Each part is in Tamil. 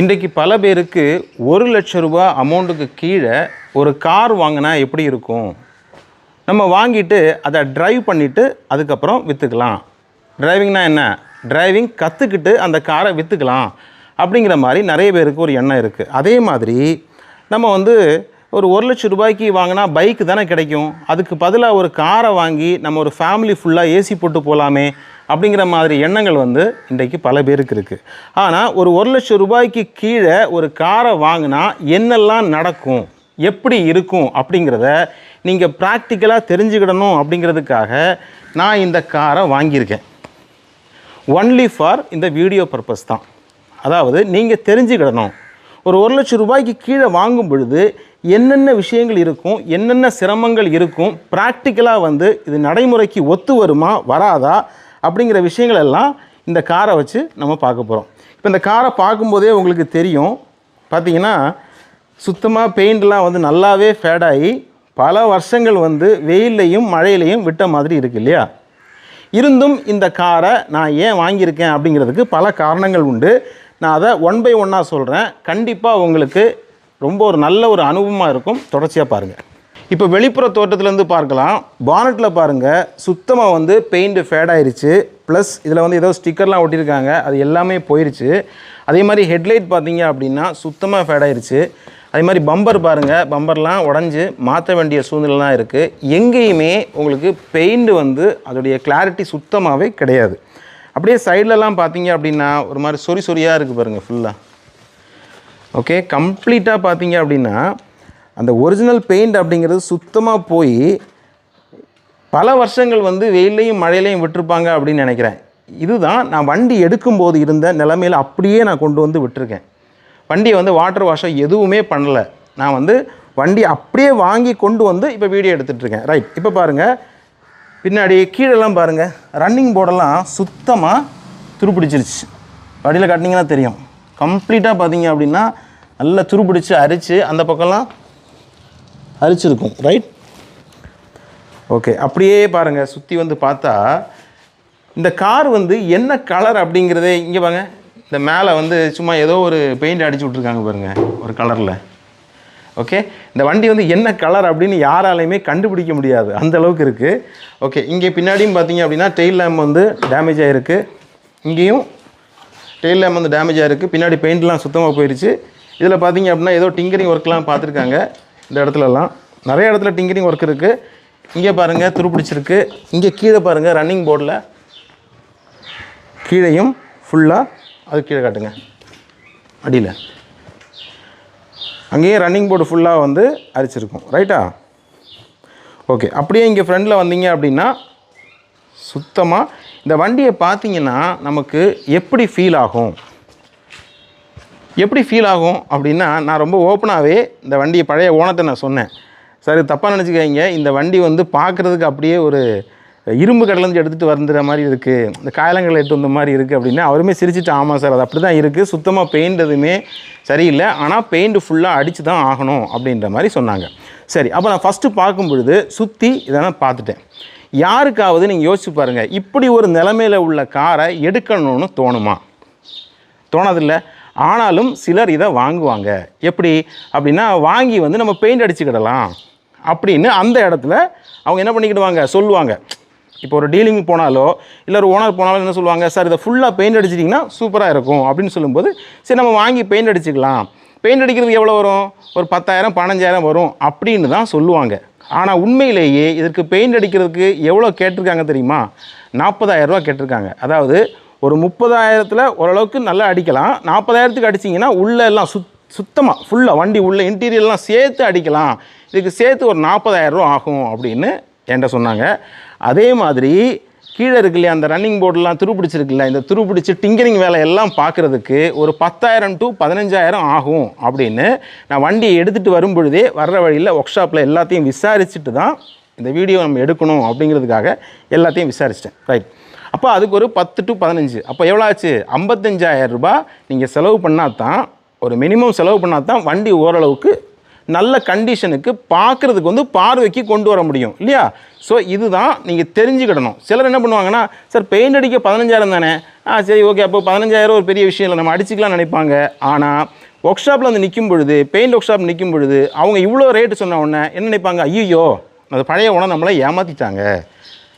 இன்றைக்கு பல பேருக்கு ஒரு லட்ச ரூபா அமௌண்ட்டுக்கு கீழே ஒரு கார் வாங்கினா எப்படி இருக்கும்? நம்ம வாங்கிட்டு அதை ட்ரைவ் பண்ணிவிட்டு அதுக்கப்புறம் விற்றுக்கலாம் டிரைவிங்னா என்ன? டிரைவிங் கற்றுக்கிட்டு அந்த காரை விற்றுக்கலாம் அப்படிங்கிற மாதிரி நிறைய பேருக்கு ஒரு எண்ணம் இருக்குது அதே மாதிரி நம்ம வந்து ஒரு ஒரு லட்ச ரூபாய்க்கு வாங்கினா பைக்கு தானே கிடைக்கும். அதுக்கு பதிலாக ஒரு காரை வாங்கி நம்ம ஒரு ஃபேமிலி ஃபுல்லாக ஏசி போட்டு போகலாமே அப்படிங்கிற மாதிரி எண்ணங்கள் வந்து இன்றைக்கு பல பேருக்கு இருக்குது ஆனால் ஒரு ஒரு லட்சம் ரூபாய்க்கு கீழே ஒரு காரை வாங்கினா என்னெல்லாம் நடக்கும்? எப்படி இருக்கும்? அப்படிங்கிறத நீங்கள் ப்ராக்டிக்கலாக தெரிஞ்சுக்கிடணும் அப்படிங்கிறதுக்காக நான் இந்த காரை வாங்கியிருக்கேன். ஒன்லி ஃபார் இந்த வீடியோ பர்பஸ் தான். அதாவது நீங்கள் தெரிஞ்சுக்கிடணும். ஒரு ஒரு லட்சம் ரூபாய்க்கு கீழே வாங்கும் பொழுது என்னென்ன விஷயங்கள் இருக்கும்? என்னென்ன சிரமங்கள் இருக்கும்? ப்ராக்டிக்கலாக வந்து இது நடைமுறைக்கு ஒத்து வருமா? வராதா? அப்படிங்கிற விஷயங்கள் எல்லாம் இந்த காரை வச்சு நம்ம பார்க்க போகிறோம் இப்போ இந்த காரை பார்க்கும்போதே உங்களுக்கு தெரியும். பார்த்தீங்கன்னா சுத்தமாக பெயிண்ட்லாம் வந்து நல்லாவே ஃபேடாகி பல வருஷங்கள் வந்து வெயில்லையும் மழையிலையும் விட்ட மாதிரி இருக்கு இல்லையா? இருந்தும் இந்த காரை நான் ஏன் வாங்கியிருக்கேன் அப்படிங்கிறதுக்கு பல காரணங்கள் உண்டு. நான் அதை ஒன் பை ஒன்னாக சொல்கிறேன் கண்டிப்பாக உங்களுக்கு ரொம்ப ஒரு நல்ல ஒரு அனுபவமாக இருக்கும். தொடர்ச்சியாக பாருங்கள் இப்போ வெளிப்புற தோட்டத்துலேருந்து பார்க்கலாம். பானட்டில் பாருங்கள் சுத்தமாக வந்து பெயிண்ட் ஃபேட் ஆயிடுச்சு ப்ளஸ் இதில் வந்து ஏதோ ஸ்டிக்கர்லாம் ஒட்டியிருக்காங்க. அது எல்லாமே போயிருச்சு. அதே மாதிரி ஹெட்லைட் பார்த்தீங்க அப்படின்னா சுத்தமாக ஃபேட் ஆயிடுச்சு அதே மாதிரி பம்பர் பாருங்கள் பம்பர்லாம் உடஞ்சி மாற்ற வேண்டிய சூழ்நிலைலாம் இருக்குது எங்கேயுமே உங்களுக்கு பெயிண்ட் வந்து அதோடைய கிளாரிட்டி சுத்தமாகவே கிடையாது. அப்படியே சைட்லலாம் பார்த்தீங்க அப்படின்னா ஒரு மாதிரி சொறி சொறியாக இருக்குது பாருங்கள் ஃபுல்லாக ஓகே கம்ப்ளீட்டாக பார்த்தீங்க அப்படின்னா அந்த ஒரிஜினல் பெயிண்ட் அப்படிங்கிறது சுத்தமாக போய் பல வருஷங்கள் வந்து வெயிலையும் மழையிலையும் விட்டுருப்பாங்க அப்படின்னு நினைக்கிறேன். இதுதான் நான் வண்டி எடுக்கும்போது இருந்த நிலமையில் அப்படியே நான் கொண்டு வந்து விட்டிருக்கேன். வண்டியை வந்து வாட்டர் வாஷை எதுவுமே பண்ணலை. நான் வந்து வண்டி அப்படியே வாங்கி கொண்டு வந்து இப்போ வீடியோ எடுத்துகிட்ருக்கேன் ரைட் இப்போ பாருங்கள் பின்னாடி கீழெல்லாம் பாருங்கள் ரன்னிங் போர்டெல்லாம் சுத்தமாக துருப்பிடிச்சிருச்சு. வண்டியில் காட்டினீங்கன்னா தெரியும். கம்ப்ளீட்டாக பார்த்தீங்க அப்படின்னா நல்லா துருப்பிடிச்சு அரிச்சு அந்த பக்கம்லாம் அரிச்சிருக்கும் ரைட் ஓகே அப்படியே பாருங்கள் சுற்றி வந்து பார்த்தா இந்த கார் வந்து என்ன கலர் அப்படிங்கிறதே இங்கே பாருங்க. இந்த மேலே வந்து சும்மா ஏதோ ஒரு பெயிண்ட் அடிச்சு விட்ருக்காங்க பாருங்கள் ஒரு கலரில் ஓகே இந்த வண்டி வந்து என்ன கலர் அப்படின்னு யாராலையுமே கண்டுபிடிக்க முடியாது. அந்த அளவுக்கு இருக்குது ஓகே இங்கே பின்னாடியும் பார்த்தீங்க அப்படின்னா டெயில் லேம்ப் வந்து டேமேஜ் ஆகிருக்கு இங்கேயும் டெயில் லேம்ப் வந்து டேமேஜ் ஆகிருக்கு பின்னாடி பெயிண்ட்லாம் சுத்தமாக போயிடுச்சு இதில் பார்த்தீங்க அப்படின்னா ஏதோ டிங்கரிங் ஒர்க்லாம் பார்த்துருக்காங்க. இந்த இடத்துலலாம் நிறைய இடத்துல டிங்கரிங் ஒர்க் இருக்குது இங்கே பாருங்கள் துருப்பிடிச்சிருக்கு. இங்கே கீழே பாருங்கள் ரன்னிங் போர்டில் கீழேயும் ஃபுல்லாக அது கீழே காட்டுங்க. அடியில். அங்கேயும் ரன்னிங் போர்டு ஃபுல்லாக வந்து அரிச்சிருக்கும். ரைட்டா ஓகே அப்படியே இங்கே ஃப்ரண்டில் வந்தீங்க அப்படின்னா சுத்தமாக இந்த வண்டியை பார்த்தீங்கன்னா நமக்கு எப்படி ஃபீல் ஆகும்? எப்படி ஃபீல் ஆகும் அப்படின்னா நான் ரொம்ப ஓப்பனாகவே இந்த வண்டியை பழைய ஓனத்தை நான் சொன்னேன். சார் இது தப்பாக நினச்சிக்காதீங்க. இந்த வண்டி வந்து பார்க்குறதுக்கு அப்படியே ஒரு இரும்பு கடலேருந்து எடுத்துகிட்டு வந்துடுற மாதிரி இருக்குது இந்த காயலங்களை எடுத்து வந்த மாதிரி இருக்குது அப்படின்னா அவருமே சிரிச்சிட்டு ஆமாம் சார் அது அப்படி தான் இருக்குது சுத்தமாக பெயிண்ட் எதுவுமே சரியில்லை. ஆனால் பெயிண்ட் ஃபுல்லாக அடித்து தான் ஆகணும் அப்படின்ற மாதிரி சொன்னாங்க. சரி அப்போ நான் ஃபஸ்ட்டு பார்க்கும் பொழுது சுற்றி இதெல்லாம் பார்த்துட்டேன். யாருக்காவது நீங்கள் யோசிச்சு பாருங்கள் இப்படி ஒரு நிலமையில் உள்ள காரை எடுக்கணும்னு தோணுமா? தோணதில்லை. ஆனாலும் சிலர் இதை வாங்குவாங்க. எப்படி? அப்படின்னா வாங்கி வந்து நம்ம பெயிண்ட் அடிச்சுக்கிடலாம் அப்படின்னு அந்த இடத்துல அவங்க என்ன பண்ணிக்கிடுவாங்க? சொல்லுவாங்க. இப்போ ஒரு டீலிங் போனாலோ இல்லை ஒரு ஓனர் போனாலும் என்ன சொல்லுவாங்க? சார் இதை ஃபுல்லாக பெயிண்ட் அடிச்சிட்டிங்கன்னா சூப்பராக இருக்கும். அப்படின்னு சொல்லும்போது சரி நம்ம வாங்கி பெயிண்ட் அடிச்சுக்கலாம். பெயிண்ட் அடிக்கிறதுக்கு எவ்வளோ வரும்? ஒரு பத்தாயிரம் பதினஞ்சாயிரம் வரும். அப்படின்னு தான் சொல்லுவாங்க. ஆனால் உண்மையிலேயே இதற்கு பெயிண்ட் அடிக்கிறதுக்கு எவ்வளோ கேட்டிருக்காங்க தெரியுமா? நாற்பதாயிரம் ரூபா கேட்டிருக்காங்க. அதாவது ஒரு முப்பதாயிரத்தில் ஓரளவுக்கு நல்லா அடிக்கலாம். நாற்பதாயிரத்துக்கு அடிச்சிங்கன்னா உள்ளே எல்லாம் சுத் சுத்தமாக ஃபுல்லாக வண்டி உள்ள இன்டீரியர்லாம் சேர்த்து அடிக்கலாம். இதுக்கு சேர்த்து ஒரு நாற்பதாயிரரூவா ஆகும் அப்படின்னு என்கிட்ட சொன்னாங்க. அதே மாதிரி கீழே இருக்கு இல்லையா அந்த ரன்னிங் போர்டெலாம் துருப்பிடிச்சிருக்குல்ல இந்த துருப்பிடிச்சு டிங்கரிங் வேலை எல்லாம் பார்க்குறதுக்கு ஒரு பத்தாயிரம் டு பதினஞ்சாயிரம் ஆகும் அப்படின்னு நான் வண்டியை எடுத்துகிட்டு வரும் பொழுதே வர்ற வழியில் ஒர்க் ஷாப்பில் எல்லாத்தையும் விசாரிச்சுட்டு தான் இந்த வீடியோ நம்ம எடுக்கணும் அப்படிங்கிறதுக்காக எல்லாத்தையும் விசாரிச்சிட்டேன். ரைட் அப்போ அதுக்கு ஒரு பத்து டு பதினஞ்சு. அப்போ எவ்வளோ ஆச்சு? ஐம்பத்தஞ்சாயிரம் ரூபாய் நீங்கள் செலவு பண்ணால் தான் ஒரு மினிமம் செலவு பண்ணால் தான் வண்டி ஓரளவுக்கு நல்ல கண்டிஷனுக்கு பார்க்குறதுக்கு வந்து பார்வைக்கு கொண்டு வர முடியும். இல்லையா? ஸோ இதுதான் நீங்கள் தெரிஞ்சுக்கிடணும். சிலர் என்ன பண்ணுவாங்கன்னா சார் பெயிண்ட் அடிக்க பதினஞ்சாயிரம் தானே? ஆ சரி ஓகே அப்போ பதினஞ்சாயிரம் ஒரு பெரிய விஷயம் இல்லை. நம்ம அடிச்சுக்கலாம் நினைப்பாங்க. ஆனால் ஒர்க் ஷாப்பில் வந்து நிற்கும் பொழுது பெயிண்ட் ஒர்க் ஷாப் நிற்கும் பொழுது அவங்க இவ்வளோ ரேட்டு சொன்ன உடனே என்ன நினைப்பாங்க? ஐயோ அது பழைய உணவு நம்மளை ஏமாற்றிட்டாங்க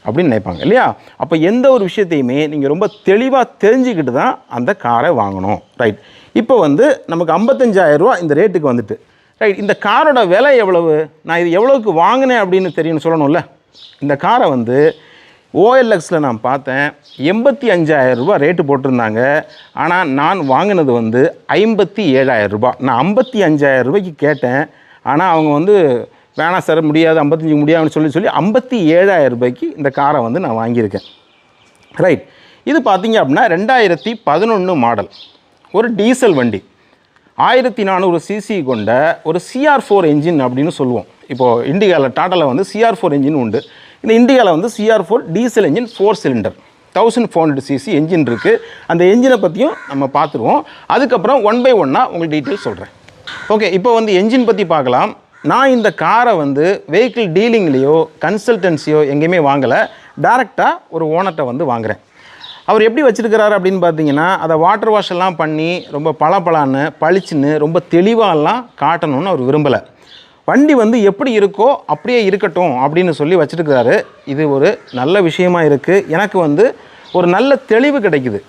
அப்படின்னு நினைப்பாங்க இல்லையா? அப்போ எந்த ஒரு விஷயத்தையுமே நீங்கள் ரொம்ப தெளிவாக தெரிஞ்சுக்கிட்டு தான் அந்த காரை வாங்கணும். ரைட் இப்போ வந்து நமக்கு 55000 ரூபா இந்த ரேட்டுக்கு வந்துட்டு. ரைட் இந்த காரோட விலை எவ்வளவு? நான் இது எவ்வளோக்கு வாங்கினேன் அப்படின்னு தெரியும் சொல்லணும்ல? இந்த காரை வந்து ஓஎல்எக்ஸில் நான் பார்த்தேன். எண்பத்தி அஞ்சாயிரம் ரூபா ரேட்டு போட்டிருந்தாங்க. ஆனால் நான் வாங்கினது வந்து ஐம்பத்தி ஏழாயிரம் ரூபா நான் ஐம்பத்தி அஞ்சாயிரம் ரூபாய்க்கு கேட்டேன். ஆனால் அவங்க வந்து வேணாம் சார் முடியாது ஐம்பத்தஞ்சு முடியாதுன்னு சொல்லி சொல்லி ஐம்பத்தி ஏழாயிரம் ரூபாய்க்கு இந்த காரை வந்து நான் வாங்கியிருக்கேன். ரைட் இது பார்த்தீங்க அப்படின்னா ரெண்டாயிரத்தி பதினொன்று மாடல். ஒரு டீசல் வண்டி. ஆயிரத்தி நானூறு சிசி கொண்ட ஒரு சிஆர் ஃபோர் என்ஜின் அப்படின்னு சொல்லுவோம். இப்போது இண்டிகாவில் டாட்டாவில் வந்து சிஆர் ஃபோர் என்ஜின் உண்டு. இந்த இண்டிகாவில் வந்து CR four diesel engine four cylinder thousand four hundred CC engine இருக்குது அந்த என்ஜினை பற்றியும் நம்ம பார்த்துருவோம். அதுக்கப்புறம் ஒன் பை ஒன்னாக உங்களுக்கு டீட்டெயில் சொல்கிறேன் ஓகே இப்போ வந்து என்ஜின் பற்றி பார்க்கலாம். நான் இந்த காரை வந்து வெஹிக்கிள் டீலிங்லேயோ கன்சல்டன்சியோ எங்கேயுமே வாங்கலை. டேரெக்டாக ஒரு ஓனர்கிட்ட வந்து வாங்குகிறேன் அவர் எப்படி வச்சுருக்கிறாரு அப்படின்னு பார்த்தீங்கன்னா அதை வாட்டர் வாஷ் எல்லாம் பண்ணி ரொம்ப பளபளான்னு பளிச்சுன்னு ரொம்ப தெளிவாகலாம் காட்டணும்னு அவர் விரும்பலை. வண்டி வந்து எப்படி இருக்கோ அப்படியே இருக்கட்டும் அப்படின்னு சொல்லி வச்சிருக்கிறாரு. இது ஒரு நல்ல விஷயமா இருக்குது எனக்கு வந்து ஒரு நல்ல தெளிவு கிடைக்குது.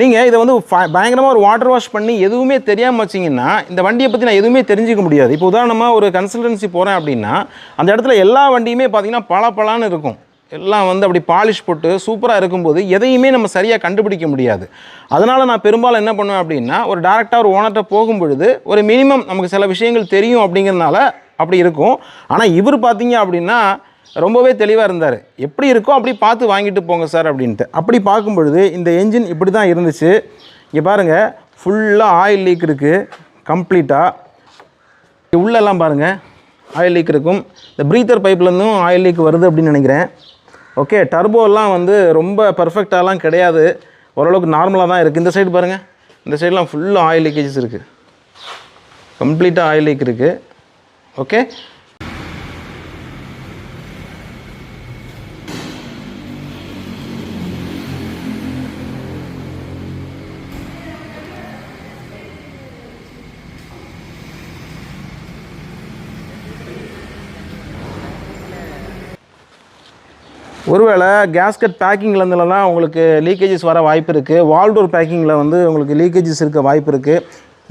நீங்கள் இதை வந்து பயங்கரமாக ஒரு வாட்டர் வாஷ் பண்ணி எதுவுமே தெரியாமல் வச்சிங்கன்னா இந்த வண்டியை பற்றி நான் எதுவுமே தெரிஞ்சிக்க முடியாது. இப்போ உதாரணமாக ஒரு கன்சல்டன்சி போகிறேன் அப்படின்னா அந்த இடத்துல எல்லா வண்டியுமே பார்த்தீங்கன்னா பளபளன்னு இருக்கும். எல்லாம் வந்து அப்படி பாலிஷ் போட்டு சூப்பராக இருக்கும்போது எதையுமே நம்ம சரியாக கண்டுபிடிக்க முடியாது. அதனால் நான் பெரும்பாலும் என்ன பண்ணுவேன் அப்படின்னா ஒரு டேரெக்டாக ஒரு ஓனர்கிட்ட போகும்பொழுது ஒரு மினிமம் நமக்கு சில விஷயங்கள் தெரியும் அப்படிங்கிறதுனால அப்படி இருக்கும். ஆனால் இவர் பார்த்தீங்க அப்படின்னா ரொம்பவே தெளிவாக இருந்தார். எப்படி இருக்கோ அப்படி பார்த்து வாங்கிட்டு போங்க சார் அப்படின்ட்டு. அப்படி பார்க்கும் பொழுது இந்த என்ஜின் இப்படி தான் இருந்துச்சு. இங்கே பாருங்கள் ஃபுல்லாக ஆயில் லீக் இருக்குது கம்ப்ளீட்டாக உள்ளெல்லாம் பாருங்கள் ஆயில் லீக் இருக்கும். இந்த ப்ரீத்தர் பைப்லேருந்தும் ஆயில் லீக் வருது அப்படின்னு நினைக்கிறேன். ஓகே டர்போலாம் வந்து ரொம்ப பர்ஃபெக்டாலாம் கிடையாது. ஓரளவுக்கு நார்மலாக தான் இருக்குது இந்த சைடு பாருங்கள் இந்த சைடெலாம் ஃபுல்லாக ஆயில் லீக்கேஜஸ் இருக்குது கம்ப்ளீட்டாக ஆயில் லீக் இருக்குது ஓகே ஒருவேளை கேஸ்கட் பேக்கிங்லேருந்துலலாம் உங்களுக்கு லீக்கேஜஸ் வர வாய்ப்பு இருக்குது வால்டோர் பேக்கிங்கில் வந்து உங்களுக்கு லீக்கேஜஸ் இருக்க வாய்ப்பு இருக்குது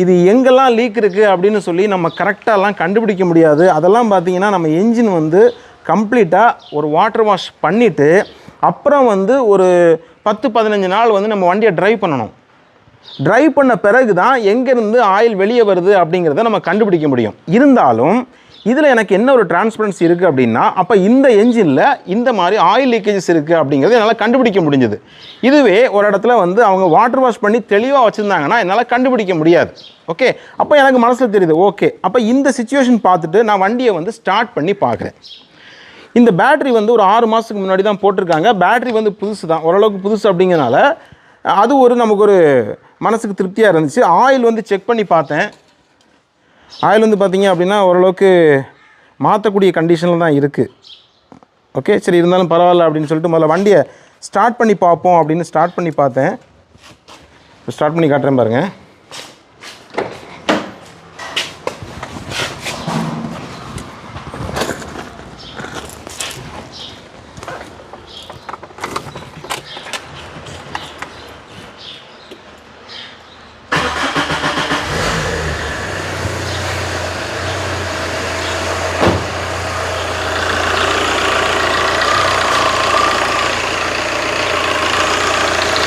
இது எங்கெல்லாம் லீக் இருக்குது அப்படின்னு சொல்லி நம்ம கரெக்டாலாம் கண்டுபிடிக்க முடியாது. அதெல்லாம் பார்த்தீங்கன்னா நம்ம என்ஜின் வந்து கம்ப்ளீட்டாக ஒரு வாட்டர் வாஷ் பண்ணிவிட்டு அப்புறம் வந்து ஒரு பத்து பதினஞ்சு நாள் வந்து நம்ம வண்டியை ட்ரைவ் பண்ணணும். ட்ரைவ் பண்ண பிறகு தான் எங்கேருந்து ஆயில் வெளியே வருது அப்படிங்கிறத நம்ம கண்டுபிடிக்க முடியும். இருந்தாலும் இதில் எனக்கு என்ன ஒரு டிரான்ஸ்பரன்சி இருக்குது அப்படின்னா அப்போ இந்த என்ஜினில் இந்த மாதிரி ஆயில் லீக்கேஜஸ் இருக்குது அப்படிங்கிறது என்னால் கண்டுபிடிக்க முடிஞ்சது. இதுவே ஒரு இடத்துல வந்து அவங்க வாட்டர் வாஷ் பண்ணி தெளிவாக வச்சுருந்தாங்கன்னா என்னால் கண்டுபிடிக்க முடியாது. ஓகே அப்போ எனக்கு மனசில் தெரியுது ஓகே அப்போ இந்த சுச்சுவேஷன் பார்த்துட்டு நான் வண்டியை வந்து ஸ்டார்ட் பண்ணி பார்க்குறேன். இந்த பேட்டரி வந்து ஒரு ஆறு மாதத்துக்கு முன்னாடி தான் போட்டிருக்காங்க. பேட்டரி வந்து புதுசு தான் ஓரளவுக்கு புதுசு அப்படிங்கிறனால அது ஒரு நமக்கு ஒரு மனசுக்கு திருப்தியாக இருந்துச்சு. ஆயில் வந்து செக் பண்ணி பார்த்தேன். ஆயில் வந்து பார்த்திங்க அப்படின்னா ஓரளவுக்கு மாற்றக்கூடிய கண்டிஷனில் தான் இருக்குது ஓகே சரி இருந்தாலும் பரவாயில்ல அப்படின்னு சொல்லிட்டு முதல்ல வண்டியை ஸ்டார்ட் பண்ணி பார்ப்போம் அப்படின்னு ஸ்டார்ட் பண்ணி பார்த்தேன். ஸ்டார்ட் பண்ணி காட்டுறேன் பாருங்கள்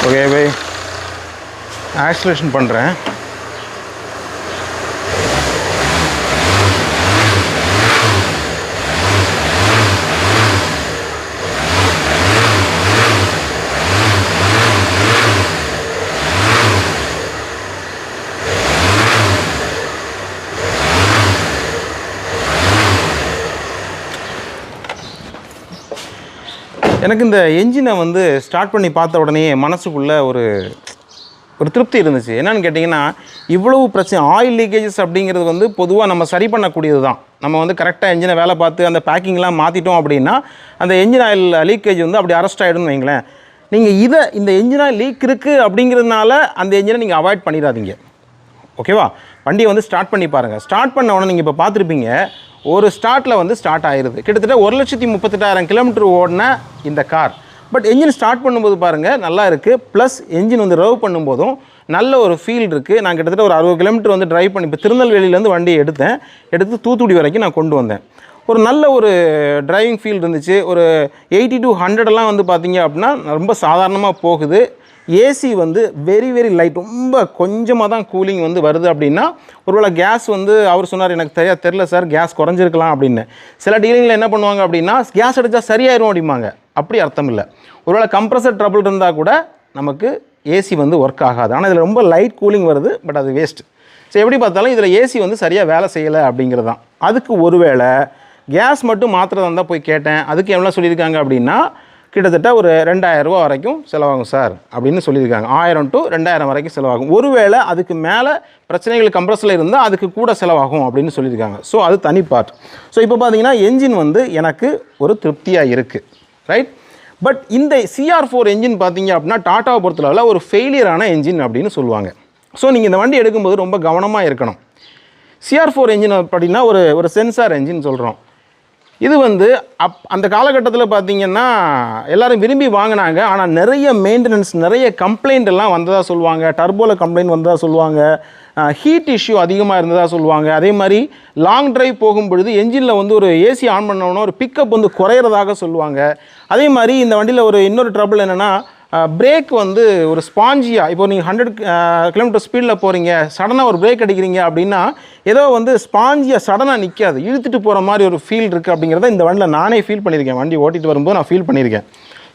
ஓகே பை ஆக்சிலேஷன் பண்ணுறேன் எனக்கு இந்த என்ஜினை வந்து ஸ்டார்ட் பண்ணி பார்த்த உடனே மனசுக்குள்ளே ஒரு ஒரு திருப்தி இருந்துச்சு. என்னன்னு கேட்டிங்கன்னா இவ்வளவு பிரச்சனை ஆயில் லீக்கேஜஸ் அப்படிங்கிறது வந்து பொதுவாக நம்ம சரி பண்ணக்கூடியது தான் நம்ம வந்து கரெக்டாக என்ஜினை வேலை பார்த்து அந்த பேக்கிங்லாம் மாற்றிட்டோம் அப்படின்னா அந்த என்ஜின் ஆயில் லீக்கேஜ் வந்து அப்படி அரெஸ்ட் ஆகிடும்னு வைங்களேன். நீங்கள் இதை இந்த என்ஜினாக லீக் இருக்குது அப்படிங்கிறதுனால அந்த என்ஜினை நீங்கள் அவாய்ட் பண்ணிடாதீங்க. ஓகேவா வண்டியை வந்து ஸ்டார்ட் பண்ணி பாருங்கள் ஸ்டார்ட் பண்ண உடனே நீங்கள் இப்போ பார்த்துருப்பீங்க ஒரு ஸ்டார்ட்டில் வந்து ஸ்டார்ட் ஆயிடுது கிட்டத்தட்ட ஒரு லட்சத்தி முப்பத்தெட்டாயிரம் கிலோமீட்டர் ஓடின இந்த கார் பட் என்ஜின் ஸ்டார்ட் பண்ணும்போது பாருங்கள் நல்லா இருக்குது ப்ளஸ் என்ஜின் வந்து ரவ் பண்ணும்போதும் நல்ல ஒரு ஃபீல் இருக்குது நான் கிட்டத்தட்ட ஒரு அறுபது கிலோமீட்டர் வந்து ட்ரைவ் பண்ணி இப்போ திருநெல்வேலியிலேருந்து வண்டியை எடுத்தேன். எடுத்து தூத்துக்குடி வரைக்கும் நான் கொண்டு வந்தேன். ஒரு நல்ல ஒரு டிரைவிங் ஃபீல் இருந்துச்சு. ஒரு எயிட்டி டு ஹண்ட்ரடெல்லாம் வந்து பார்த்தீங்க அப்படின்னா ரொம்ப சாதாரணமாக போகுது. ஏசி வந்து வெரி வெரி லைட் ரொம்ப கொஞ்சமாக தான் கூலிங் வந்து வருது அப்படின்னா ஒருவேளை கேஸ் வந்து அவர் சொன்னார் எனக்கு தெரியா தெரில சார் கேஸ் குறைஞ்சிருக்கலாம் அப்படின்னு. சில டீலிங்கில் என்ன பண்ணுவாங்க அப்படின்னா கேஸ் அடித்தா சரியாயிரும் அப்படிம்பாங்க. அப்படி அர்த்தம் இல்லை. ஒருவேளை கம்ப்ரஸர் ட்ரபிள் இருந்தால் கூட நமக்கு ஏசி வந்து ஒர்க் ஆகாது. ஆனால் இதில் ரொம்ப லைட் கூலிங் வருது பட் அது வேஸ்ட் ஸோ எப்படி பார்த்தாலும் இதில் ஏசி வந்து சரியாக வேலை செய்யலை அப்படிங்கிறது தான். அதுக்கு ஒருவேளை கேஸ் மட்டும் மாத்திரை இருந்தால் போய் கேட்டேன். அதுக்கு எவ்வளோ சொல்லியிருக்காங்க அப்படின்னா கிட்டத்தட்ட ஒரு ரெண்டாயிரம் ரூபா வரைக்கும் செலவாகும் சார் அப்படின்னு சொல்லியிருக்காங்க. ஆயிரம் டு ரெண்டாயிரம் வரைக்கும் செலவாகும். ஒருவேளை அதுக்கு மேலே பிரச்சனைகள் கம்ப்ரஸில் இருந்தால் அதுக்கு கூட செலவாகும் அப்படின்னு சொல்லியிருக்காங்க. ஸோ அது தனி பார்ட் ஸோ இப்போ பார்த்தீங்கன்னா என்ஜின் வந்து எனக்கு ஒரு திருப்தியாக இருக்குது ரைட் பட் இந்த சிஆர் ஃபோர் என்ஜின் பார்த்தீங்க அப்படின்னா டாட்டாவை பொறுத்தளவில் ஒரு ஃபெயிலியரான என்ஜின் அப்படின்னு சொல்லுவாங்க. ஸோ நீங்கள் இந்த வண்டி எடுக்கும்போது ரொம்ப கவனமாக இருக்கணும். சிஆர் ஃபோர் என்ஜின் அப்படின்னா ஒரு ஒரு சென்சார் என்ஜின் சொல்கிறோம் இது வந்து அப் அந்த காலகட்டத்தில் பார்த்தீங்கன்னா எல்லோரும் விரும்பி வாங்கினாங்க. ஆனால் நிறைய மெயின்டெனன்ஸ் நிறைய கம்ப்ளைண்ட் எல்லாம் வந்ததாக சொல்லுவாங்க. டர்போவில் கம்ப்ளைண்ட் வந்ததாக சொல்லுவாங்க. ஹீட் இஷ்யூ அதிகமாக இருந்ததாக சொல்லுவாங்க. அதே மாதிரி லாங் டிரைவ் போகும்பொழுது என்ஜினில் வந்து ஒரு ஏசி ஆன் பண்ணோன்னா ஒரு பிக்கப் வந்து குறையிறதாக சொல்லுவாங்க. அதே மாதிரி இந்த வண்டியில் ஒரு இன்னொரு ட்ரபிள் என்னென்னா பிரேக் வந்து ஒரு ஸ்பாஞ்சியாக இப்போ நீங்கள் ஹண்ட்ரட் கிலோமீட்டர் ஸ்பீடில் போகிறீங்க சடனாக ஒரு பிரேக் அடிக்கிறீங்க அப்படின்னா ஏதோ வந்து ஸ்பாஞ்சியாக சடனாக நிற்காது இழுத்துட்டு போகிற மாதிரி ஒரு ஃபீல் இருக்குது அப்படிங்கிறத இந்த வண்டியில் நானே ஃபீல் பண்ணியிருக்கேன். வண்டி ஓட்டிட்டு வரும்போது நான் ஃபீல் பண்ணியிருக்கேன்.